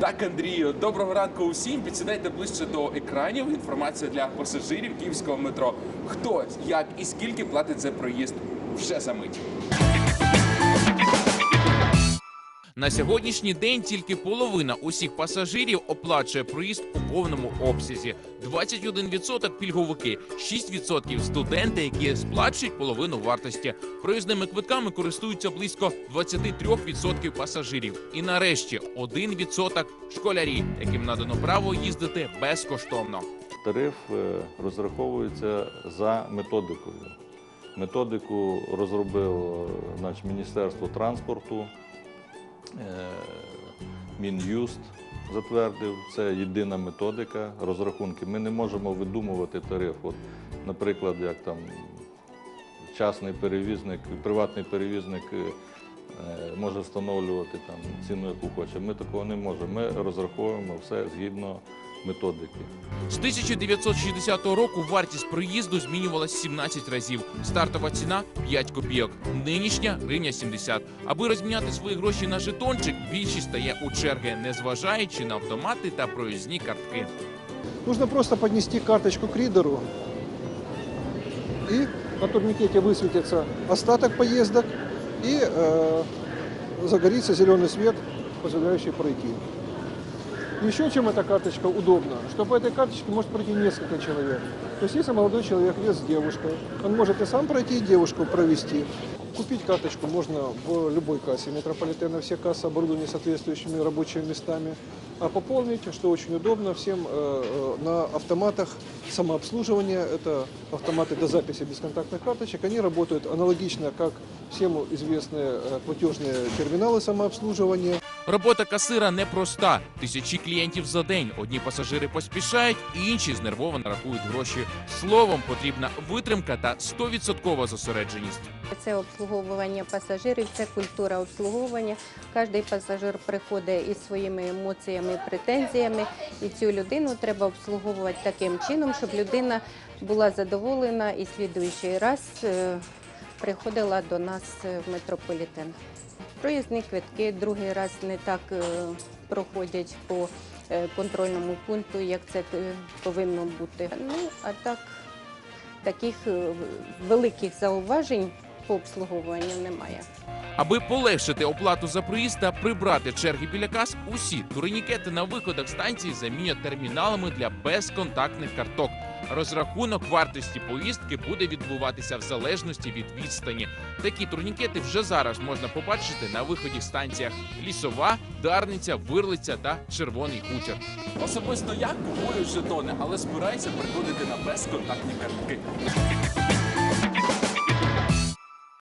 Так, Андрію, доброго ранку усім. Підсідайте ближче до екранів. Інформація для пасажирів київського метро. Хто, як і скільки платить за проїзд вже за мить. На сьогоднішній день тільки половина усіх пасажирів оплачує проїзд у повному обсязі. 21% пільговики, 6% студенти, які сплачують половину вартості. Проїзними квитками користуються близько 23% пасажирів. І нарешті 1% школярі, яким надано право їздити безкоштовно. Тариф е, розраховується за методикою. Методику розробило значить, Міністерство транспорту, Мін'юст затвердив. Це єдина методика розрахунки. Ми не можемо видумувати тариф. От, наприклад, як там частний перевізник, приватний перевізник е, е, може встановлювати там ціну, яку хоче. Ми такого не можемо. Ми розраховуємо все згідно методики. З 1960 року вартість проїзду змінювалась 17 разів. Стартова ціна 5 копійок. Нинішня гривня 70. Аби розміняти свої гроші на жетончик, більшість стає у черги, незважаючи на автомати та проїзні картки. Нужно просто поднести карточку к ридеру, и на турникете высветится остаток поездок, и э, загорится зеленый свет, позволяющий пройти. Еще чем эта карточка удобна, что по этой карточке может пройти несколько человек. То есть если молодой человек вез с девушкой, он может и сам пройти, и девушку провести. Купить карточку можно в любой кассе метрополитена, все кассы оборудованы соответствующими рабочими местами. А пополнить, что очень удобно, всем э, э, на автоматах самообслуживания, это автоматы до записи бесконтактных карточек, они работают аналогично, как всем известные э, платежные терминалы самообслуживания. Робота касира непроста. Тисячі клієнтів за день. Одні пасажири поспішають, інші знервовано рахують гроші. Словом, потрібна витримка та 100% зосередженість. Це обслуговування пасажирів, це культура обслуговування. Кожен пасажир приходить із своїми емоціями, претензіями, і цю людину треба обслуговувати таким чином, щоб людина була задоволена і слідуючий раз е, приходила до нас в метрополітен. Проїзні квитки другий раз не так е, проходять по е, контрольному пункту, як це повинно бути. Ну а так таких великих зауважень по обслуговуванню немає. Аби полегшити оплату за проїзд та прибрати черги біля кас, усі турнікети на виходах станції замінять терміналами для безконтактних карток. Розрахунок вартості поїздки буде відбуватися в залежності від відстані. Такі турнікети вже зараз можна побачити на виході станціях Лісова, Дарниця, Вирлиця та Червоний Хутір. Особисто я купую жетони, але збираюся приходити на безконтактні картки.